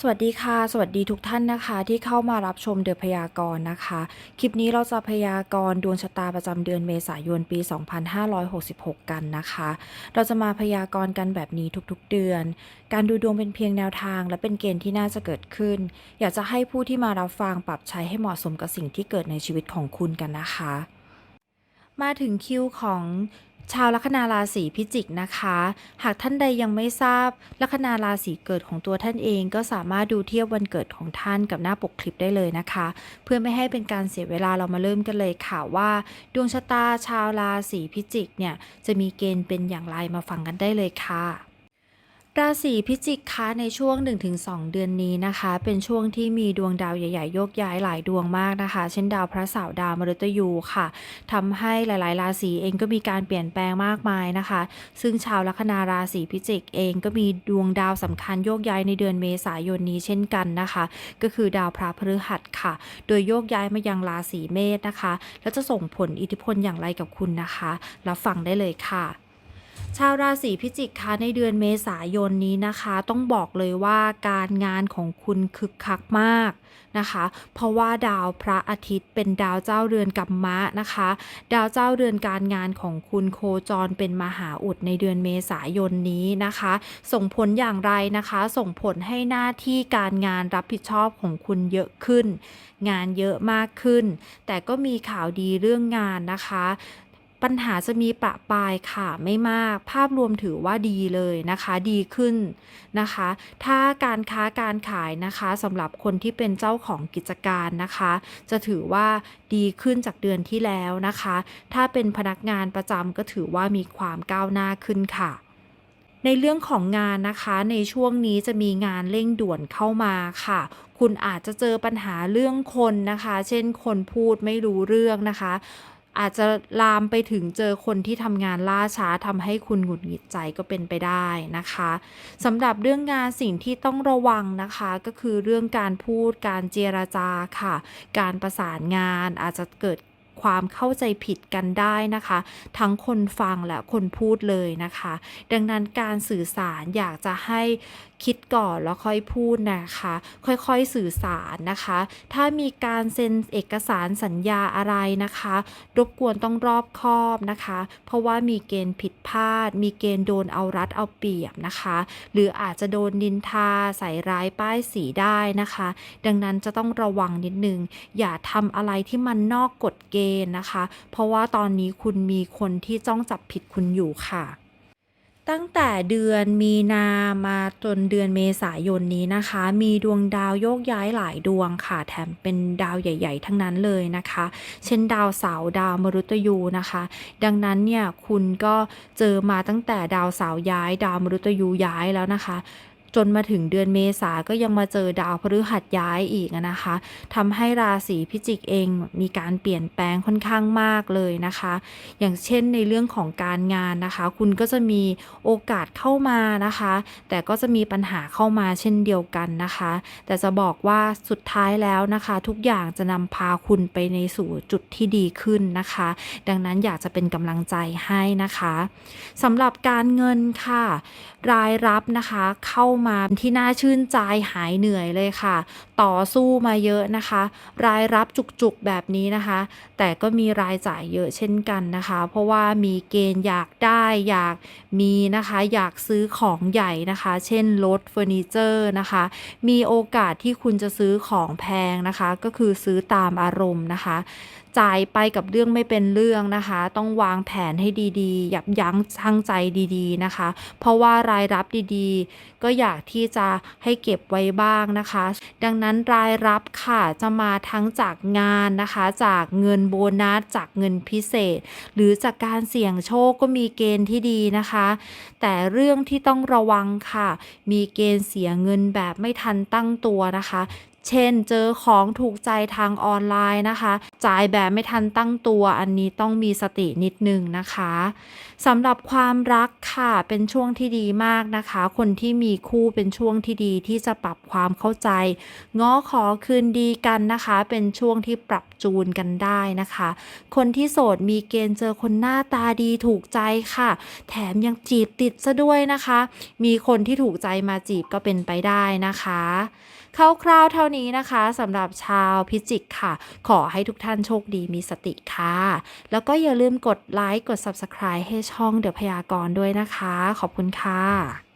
สวัสดีค่ะ สวัสดีทุกท่านนะคะที่เข้ามารับชมเดือพยากรณ์นะคะ คลิปนี้เราจะพยากรณ์ดวงชะตาประจำเดือนเมษายนปี 2566 กันนะคะ เราจะมาพยากรณ์กันแบบนี้ทุกๆเดือน การดูดวงเป็นเพียงแนวทาง และเป็นเกณฑ์ที่น่าจะเกิดขึ้น อยากจะให้ผู้ที่มารับฟังปรับใช้ให้เหมาะสมกับสิ่งที่เกิดในชีวิตของคุณกันนะคะ มาถึงคิวของ ชาวลัคนาราศีพิจิกนะคะ หากท่านใดยังไม่ทราบลัคนาราศีเกิดของตัวท่านเองก็สามารถดูเทียบวันเกิดของท่านกับหน้าปกคลิปได้เลยนะคะ เพื่อไม่ให้เป็นการเสียเวลาเรามาเริ่มกันเลยค่ะว่า ดวงชะตาชาวราศีพิจิกเนี่ยจะมีเกณฑ์เป็นอย่างไรมาฟังกันได้เลยค่ะ ราศีพิจิกคะในช่วง 1-2 เดือนนี้นะคะ เป็นช่วงที่มีดวงดาวใหญ่ๆโยกย้ายหลายดวงมากนะคะ เช่นดาวพระเสาร์ดาวมฤตยูค่ะทำให้หลายๆ ราศีเองก็มีการเปลี่ยนแปลงมากมายนะคะ ซึ่งชาวลัคนาราศีพิจิกเองก็มีดวงดาวสำคัญโยกย้ายในเดือนเมษายนนี้เช่นกันนะคะ ก็คือดาวพระพฤหัสค่ะ โดยโยกย้ายมายังราศีเมษนะคะ แล้วจะส่งผลอิทธิพลอย่างไรกับคุณนะคะรับฟังได้เลยค่ะ ชาวราศีพิจิกคะในเดือนเมษายนนี้นะคะ ต้องบอกเลยว่าการงานของคุณคึกคักมากนะคะ เพราะว่าดาวพระอาทิตย์เป็นดาวเจ้าเรือนกัมมะนะคะ ดาวเจ้าเรือนการงานของคุณโคจรเป็นมหาอุดในเดือนเมษายนนี้นะคะ ส่งผลอย่างไรนะคะ ส่งผลให้หน้าที่การงานรับผิดชอบของคุณเยอะขึ้น งานเยอะมากขึ้น แต่ก็มีข่าวดีเรื่องงานนะคะ ปัญหาจะมีประปายค่ะไม่มาก ภาพรวมถือว่าดีเลยนะคะ ดีขึ้นนะคะ ถ้าการค้าการขายนะคะสำหรับคนที่เป็นเจ้าของกิจการนะคะ จะถือว่าดีขึ้นจากเดือนที่แล้วนะคะ ถ้าเป็นพนักงานประจำก็ถือว่ามีความก้าวหน้าขึ้นค่ะในเรื่องของงานนะคะในช่วงนี้จะมีงานเร่งด่วนเข้ามาค่ะ คุณอาจจะเจอปัญหาเรื่องคนนะคะ เช่นคนพูดไม่รู้เรื่องนะคะ อาจจะลามไปถึงเจอคนที่ทำงานล่าช้าทำให้คุณหงุดหงิดใจก็เป็นไปได้นะคะสำหรับเรื่องงานสิ่งที่ต้องระวังนะคะ ก็คือเรื่องการพูดการเจรจาค่ะ การประสานงานอาจจะเกิดความเข้าใจผิดกันได้นะคะ ทั้งคนฟังและคนพูดเลยนะคะ ดังนั้นการสื่อสารอยากจะให้ คิดก่อนแล้วค่อยพูดนะคะ ค่อยๆสื่อสารนะคะ ถ้ามีการเซ็นเอกสารสัญญาอะไรนะคะ รบกวนต้องรอบคอบนะคะ เพราะว่ามีเกณฑ์ผิดพลาด มีเกณฑ์โดนเอารัดเอาเปรียบนะคะ หรืออาจจะโดนนินทาใส่ร้ายป้ายสีได้นะคะ ดังนั้นจะต้องระวังนิดนึง อย่าทำอะไรที่มันนอกกฎเกณฑ์นะคะ เพราะว่าตอนนี้คุณมีคนที่จ้องจับผิดคุณอยู่ค่ะ ตั้งแต่เดือนมีนามาจนเดือนเมษายนนี้นะคะ มีดวงดาวโยกย้ายหลายดวงค่ะ แถมเป็นดาวใหญ่ ๆ ทั้งนั้นเลยนะคะ เช่นดาวเสาร์ดาวมฤตยูนะคะ ดังนั้นเนี่ยคุณก็เจอมาตั้งแต่ดาวเสาร์ย้าย ดาวมฤตยูย้ายแล้วนะคะ จนมาถึงเดือนเมษาก็ยังมาเจอดาวพฤหัสย้ายอีกนะคะทำให้ราศีพิจิกเองมีการเปลี่ยนแปลงค่อนข้างมากเลยนะคะ อย่างเช่นในเรื่องของการงานนะคะ คุณก็จะมีโอกาสเข้ามานะคะ แต่ก็จะมีปัญหาเข้ามาเช่นเดียวกันนะคะ แต่จะบอกว่าสุดท้ายแล้วนะคะ ทุกอย่างจะนำพาคุณไปในสู่จุดที่ดีขึ้นนะคะ ดังนั้นอยากจะเป็นกำลังใจให้นะคะสำหรับการเงินค่ะ รายรับนะคะเข้ามาที่น่าชื่นใจหายเหนื่อยเลยค่ะ ต่อสู้มาเยอะนะคะ รายรับจุกๆแบบนี้นะคะ แต่ก็มีรายจ่ายเยอะเช่นกันนะคะ เพราะว่ามีเกณฑ์อยากได้อยากมีนะคะ อยากซื้อของใหญ่นะคะ เช่นรถเฟอร์นิเจอร์นะคะ มีโอกาสที่คุณจะซื้อของแพงนะคะ ก็คือซื้อตามอารมณ์นะคะ จ่ายไปกับเรื่องไม่เป็นเรื่องนะคะ ต้องวางแผนให้ดีๆยับยั้งชั่งใจดีๆนะคะ เพราะว่ารายรับดีๆ ก็อยากที่จะให้เก็บไว้บ้างนะคะ ดังนั้นรายรับค่ะจะมาทั้งจากงานนะคะ จากเงินโบนัสจากเงินพิเศษ หรือจากการเสี่ยงโชคก็มีเกณฑ์ที่ดีนะคะ แต่เรื่องที่ต้องระวังค่ะ มีเกณฑ์เสียเงินแบบไม่ทันตั้งตัวนะคะ เช่นเจอของถูกใจทางออนไลน์นะคะ จ่ายแบบไม่ทันตั้งตัว อันนี้ต้องมีสตินิดนึงนะคะสำหรับความรักค่ะเป็นช่วงที่ดีมากนะคะ คนที่มีคู่เป็นช่วงที่ดีที่จะปรับความเข้าใจ ง้อขอคืนดีกันนะคะ เป็นช่วงที่ปรับจูนกันได้นะคะ คนที่โสดมีเกณฑ์เจอคนหน้าตาดีถูกใจค่ะ แถมยังจีบติดซะด้วยนะคะ มีคนที่ถูกใจมาจีบก็เป็นไปได้นะคะ คร่าวๆเท่านี้นะคะสำหรับชาวพิจิกค่ะ ขอให้ทุกท่านโชคดีมีสติค่ะ แล้วก็อย่าลืมกดไลค์กด Subscribe ให้ช่องเดอะพยากรณ์ด้วยนะคะ ขอบคุณค่ะ